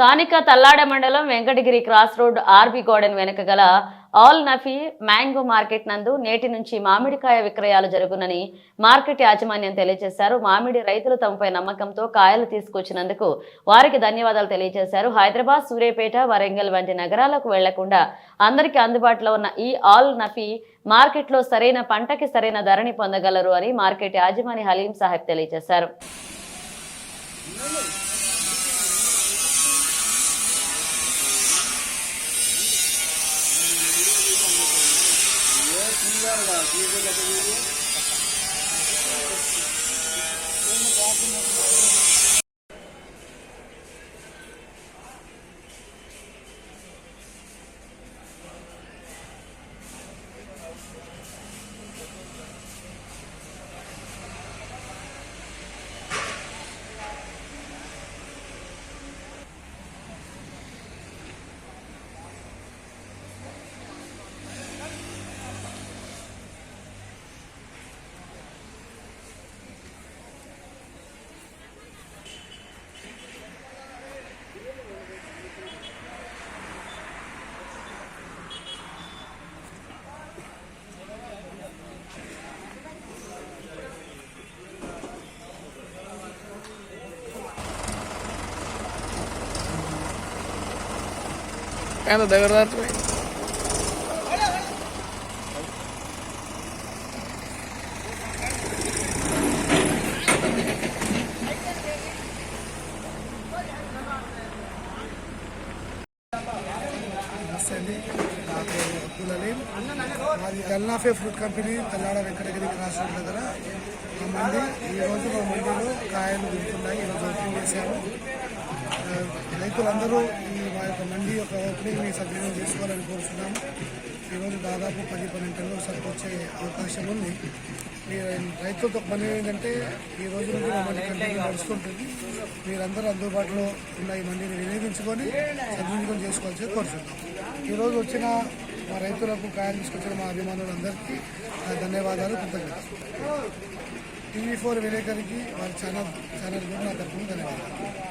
స్థానిక తల్లాడ మండలం Venkatagiri cross road RB garden వెనుక గల ఆల్ నఫీ మ్యాంగో మార్కెట్ నందు నేటి నుంచి మామిడికాయ విక్రయాలు జరుగునని మార్కెట్ యాజమాన్యం తెలియజేశారు. మామిడి రైతులు తమపై నమ్మకంతో కాయలు తీసుకొచ్చినందుకు వారికి ధన్యవాదాలు తెలియజేశారు. హైదరాబాద్ సూర్యాపేట వరంగల్ వంటి నగరాలకు వెళ్ళకుండా అందరికీ అందుబాటులో ఉన్న ఈ ఆల్ నఫీ మార్కెట్లో సరైన పంటకి సరైన ధరని పొందగలరు అని మార్కెట్ యాజమాని హలీం సాహెబ్ తెలియజేశారు. সুন্দর ఎంత దగ్గర దాటుపోయి నమస్తే అండి మాది గల్నాఫే fruit company Tallada Venkatagiri cross road దగ్గర మా మండి ఈరోజు మా మండిలో కాయలు దిగుతున్నాయి ఈరోజు ఓపెనింగ్ చేశాము రైతులందరూ ఈ మా యొక్క మండి యొక్క ఓపెనింగ్ని సద్వినియోగం చేసుకోవాలని కోరుతున్నాము ఈరోజు దాదాపు పది పన్నెండు టన్నులు సరుకు వచ్చే అవకాశం ఉంది. మీరు రైతులతో పని ఏంటంటే ఈ రోజు నుంచి మా మండి కంటిన్యూ నడుస్తుంటుంది. మీరందరూ అందుబాటులో ఉన్న ఈ మండిని వినియోగించుకొని సద్వినియోగం చేసుకోవాల్సి కోరుతున్నాం ఈరోజు వచ్చిన మా రైతులకు కాయలు తీసుకొచ్చిన మా అభిమానులందరికీ ధన్యవాదాలు కృతజ్ఞతలు. టీవీ ఫోర్ విలేకరికి వారి ఛానల్ ఛానల్ కూడా నా తరఫున ధన్యవాదాలు.